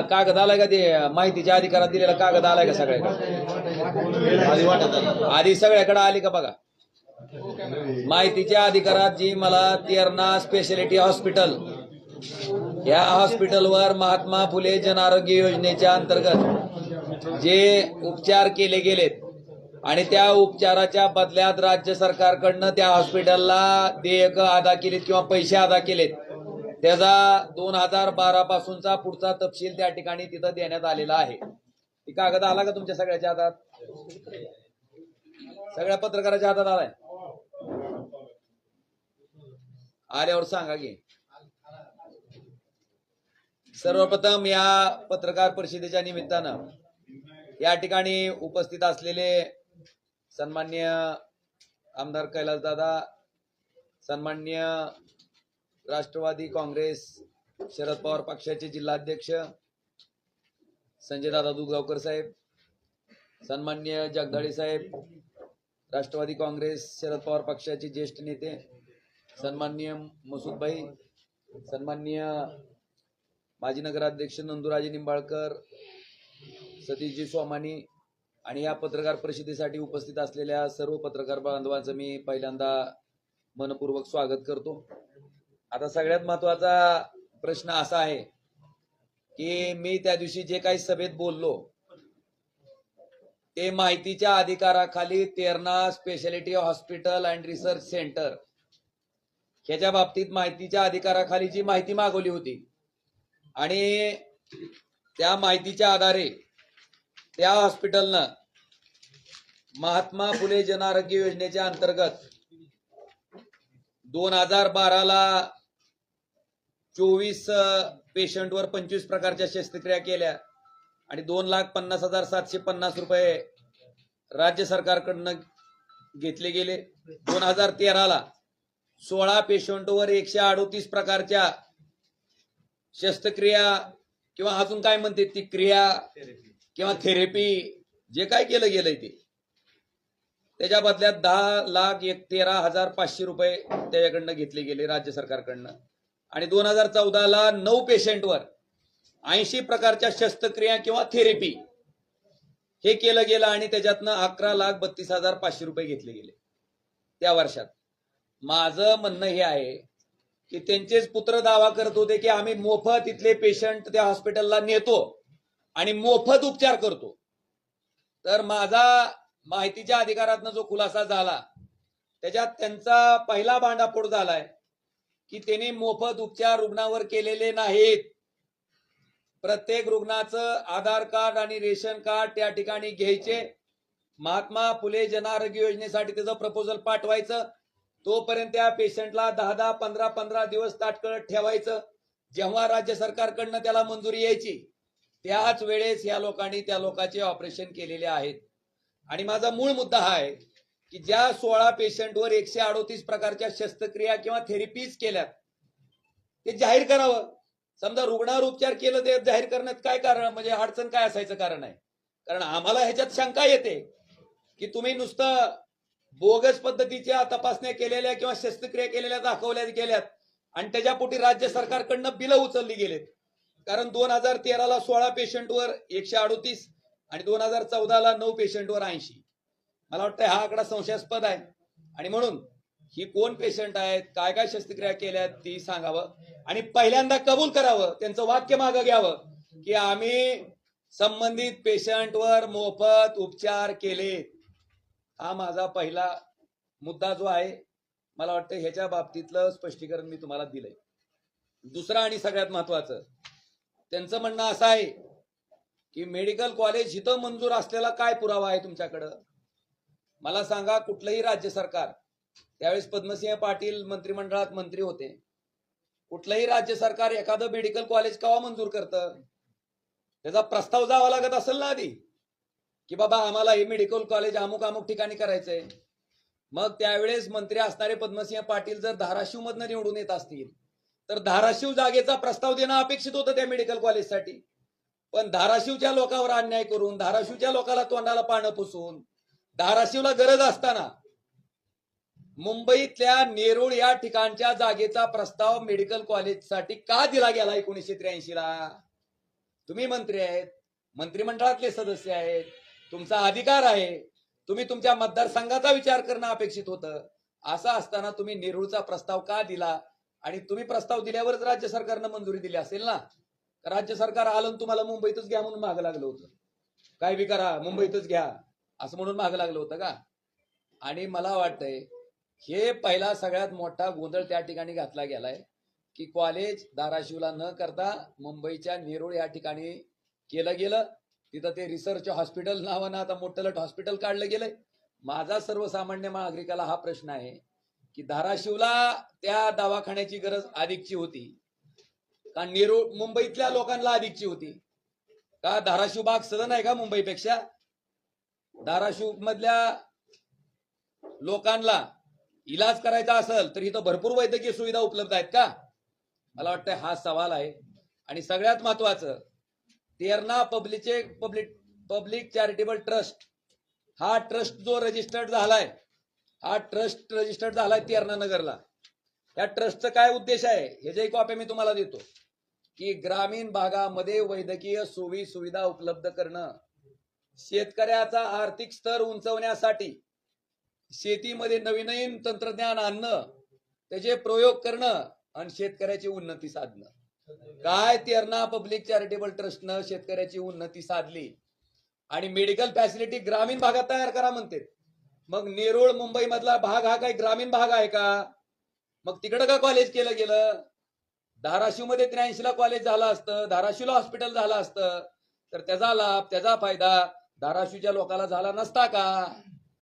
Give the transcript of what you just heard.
कागद आलाय का ते? माहितीच्या अधिकारात दिलेला कागद आलाय का सगळ्याकडे? आधी वाटत आलं. आधी सगळ्याकडे आली का बघा? माहितीच्या अधिकारात जी मला तेरणा स्पेशालिटी हॉस्पिटल या हॉस्पिटलवर महात्मा फुले जन आरोग्य योजनेच्या अंतर्गत जे उपचार केले गेलेत आणि त्या उपचाराच्या बदल्यात राज्य सरकारकडनं त्या हॉस्पिटलला देयक अदा केलीत किंवा पैसे अदा केलेत. त्याचा दोन हजार बारा पासूनचा पुढचा तपशील त्या ठिकाणी तिथं देण्यात आलेला आहे. ती कागद आला का तुमच्या सगळ्याच्या हातात? सगळ्या पत्रकाराच्या हातात आलाय. आल्यावर सांगा की. सर्वप्रथम या पत्रकार परिषदेच्या निमित्तानं या ठिकाणी उपस्थित असलेले सन्मान्य आमदार कैलासदादा सन्मान्य राष्ट्रवादी काँग्रेस शरद पवार पक्षाचे जिल्हाध्यक्ष संजय दादा दुधगावकर साहेब सन्मान्य जगदाळे साहेब राष्ट्रवादी काँग्रेस शरद पवार पक्षाचे ज्येष्ठ नेते सन्मान्य मसूदभाई सन्मान्य माजी नगराध्यक्ष नंदुराजे निंबाळकर सतीशजी सोमानी आणि या पत्रकार परिषदेसाठी उपस्थित असलेल्या सर्व पत्रकार बांधवांचं मी पहिल्यांदा मनपूर्वक स्वागत करतो. आता सगळ्यात महत्त्वाचा प्रश्न असा आहे की मी त्या दिवशी जे काही सभेत बोललो ते माहितीच्या अधिकाराखाली Terna speciality hospital and research centre ह्याच्या बाबतीत माहितीच्या अधिकाराखाली जी माहिती मागवली होती आणि त्या माहितीच्या आधारे त्या हॉस्पिटलनं महात्मा फुले जन आरोग्य योजनेच्या अंतर्गत दोन हजार बाराला चोवीस पेशंटवर पंचवीस प्रकारच्या शस्त्रक्रिया केल्या आणि दोन लाख पन्नास हजार सातशे पन्नास रुपये राज्य सरकारकडनं घेतले गेले. दोन हजार तेराला सोळा पेशंटवर एकशे अडोतीस प्रकारच्या शस्त्रक्रिया किंवा अजून काय म्हणते ती क्रिया किंवा थेरपी जे काय केलं गेलंय ते. त्याच्या बदल्यात दहा लाख एक तेरा हजार पाचशे रुपये त्याच्याकडनं घेतले गेले राज्य सरकारकडनं. आणि दोन हजार चौदाला नऊ पेशंटवर ऐंशी प्रकारच्या शस्त्रक्रिया किंवा थेरपी. हे केलं गेलं आणि त्याच्यातनं अकरा लाख बत्तीस हजार पाचशे रुपये घेतले गेले. त्या वर्षात. माझं म्हणणं हे आहे की त्यांचेच पुत्र दावा करत होते की आम्ही मोफत इथले पेशंट त्या हॉस्पिटलला नेतो आणि मोफत उपचार करतो. तर माझा माहितीच्या अधिकारातनं जो खुलासा झाला त्याच्यात त्यांचा पहिला भांडाफोड झालाय. की त्यांनी मोफत उपचार रुग्णावर केलेले नाहीत. प्रत्येक रुग्णाचं आधार कार्ड आणि रेशन कार्ड त्या ठिकाणी घ्यायचे. महात्मा फुले जन आरोग्य योजनेसाठी त्याचं प्रपोजल पाठवायचं. तोपर्यंत त्या पेशंटला दहा दहा पंधरा पंधरा दिवस ताटकळत ठेवायचं. जेव्हा राज्य सरकारकडनं त्याला मंजुरी यायची त्याच वेळेस या लोकांनी त्या लोकांचे ऑपरेशन केलेले आहेत. आणि माझा मूळ मुद्दा हा आहे की ज्या सोळा पेशंटवर एकशे अडोतीस प्रकारच्या शस्त्रक्रिया किंवा थेरपीज केल्या ते जाहीर करावं. समजा रुग्णावर उपचार केलं ते जाहीर करण्यात काय कारण म्हणजे अडचण काय असायचं कारण आहे? कारण आम्हाला ह्याच्यात शंका येते की तुम्ही नुसतं बोगस पद्धतीच्या तपासण्या केलेल्या किंवा शस्त्रक्रिया केलेल्या दाखवल्या गेल्यात आणि त्याच्यापोटी राज्य सरकारकडनं बिलं उचलली गेलेत. कारण दोन हजार तेराला सोळा पेशंटवर एकशे अडोतीस आणि दोन हजार चौदाला नऊ पेशंटवर ऐंशी. मला वाटतं हा आकडा संशयास्पद आहे. आणि म्हणून ही कोण पेशंट आहेत काय काय शस्त्रक्रिया केल्यात ती सांगावं. आणि पहिल्यांदा कबूल करावं त्यांचं वाक्य मागं घ्यावं की आम्ही संबंधित पेशंटवर मोफत उपचार केले. हा माझा पहिला मुद्दा जो आहे मला वाटतं ह्याच्या बाबतीतलं स्पष्टीकरण मी तुम्हाला दिलंय. दुसरं आणि सगळ्यात महत्वाचं त्यांचं म्हणणं असं आहे की मेडिकल कॉलेज इथं मंजूर असलेला काय पुरावा आहे तुमच्याकडं? मला सांगा कुठलंही राज्य सरकार त्यावेळेस पद्मसिंह पाटील मंत्रिमंडळात मंत्री होते. कुठलंही राज्य सरकार एखादं मेडिकल कॉलेज केव्हा मंजूर करतं? त्याचा प्रस्ताव जावा लागत असेल ना आधी की बाबा आम्हाला हे मेडिकल कॉलेज अमुक अमुक ठिकाणी करायचंय. मग त्यावेळेस मंत्री असणारे पद्मसिंह पाटील जर धाराशिव मधनं निवडून येत असतील तर धाराशिव जागेचा प्रस्ताव देणं अपेक्षित होतं त्या मेडिकल कॉलेजसाठी. पण धाराशिवच्या लोकांवर अन्याय करून धाराशिवच्या लोकांना तोंडाला पानं पुसून धाराशिवला गरज असताना मुंबईतल्या नेरूळ या ठिकाणच्या जागेचा प्रस्ताव मेडिकल कॉलेजसाठी का दिला गेला एकोणीसशे त्र्याऐंशी ला तुम्ही मंत्री आहेत मंत्रिमंडळातले सदस्य आहेत तुमचा अधिकार आहे तुम्ही तुमच्या मतदारसंघाचा विचार करणं अपेक्षित होतं. असं असताना तुम्ही नेरूळचा प्रस्ताव का दिला? आणि तुम्ही प्रस्ताव दिल्यावरच राज्य सरकारनं मंजुरी दिली असेल ना? राज्य सरकार आलं तुम्हाला मुंबईतच घ्या म्हणून मागं लागलं होतं. काय बी करा मुंबईतच घ्या. असं म्हणून मागं लागलं होतं का? आणि मला वाटतंय हे पहिला सगळ्यात मोठा गोंधळ त्या ठिकाणी घातला गेलाय की कॉलेज धाराशिवला न करता मुंबईच्या नेरूळ या ठिकाणी केलं गेलं. तिथं ते रिसर्च हॉस्पिटल नावानं आता मोठं हॉस्पिटल काढलं गेलंय. माझा सर्वसामान्य नागरिकाला हा प्रश्न आहे की धाराशिवला त्या दवाखान्याची गरज अधिकची होती का नेरूळ मुंबईतल्या लोकांना अधिकची होती? का धाराशिव बाग सदन आहे का मुंबईपेक्षा? धाराशिव मधल्या लोकांना इलाज करायचा असेल तर इथं भरपूर वैद्यकीय सुविधा उपलब्ध आहेत का? मला वाटतं हा सवाल आहे. आणि सगळ्यात महत्वाचं तेरणा पब्लिकचे पब्लिक पब्लिक चॅरिटेबल ट्रस्ट हा ट्रस्ट जो रजिस्टर्ड झालाय हा ट्रस्ट रजिस्टर्ड झालाय तेरणा नगरला. या ट्रस्टचा काय उद्देश आहे? हे जे कॉपी मी तुम्हाला देतो. की ग्रामीण भागामध्ये वैद्यकीय सोयी सुविधा उपलब्ध करणं. शेतकऱ्याचा आर्थिक स्तर उंचवण्यासाठी शेतीमध्ये नवीन नवीन तंत्रज्ञान आणणं त्याचे प्रयोग करणं आणि शेतकऱ्याची उन्नती साधणं. काय तेरणा पब्लिक चॅरिटेबल ट्रस्टनं शेतकऱ्याची उन्नती साधली आणि मेडिकल फॅसिलिटी ग्रामीण भागात तयार करा म्हणते. मग नेरूळ मुंबई मधला भाग हा काही ग्रामीण भाग आहे का? मग तिकडं का कॉलेज केलं गेलं? धाराशिवमध्ये त्र्याऐंशीला कॉलेज झालं असतं धाराशिवला हॉस्पिटल झालं असतं. तर त्याचा लाभ त्याचा फायदा धाराशिवच्या लोकांना झाला नसता का?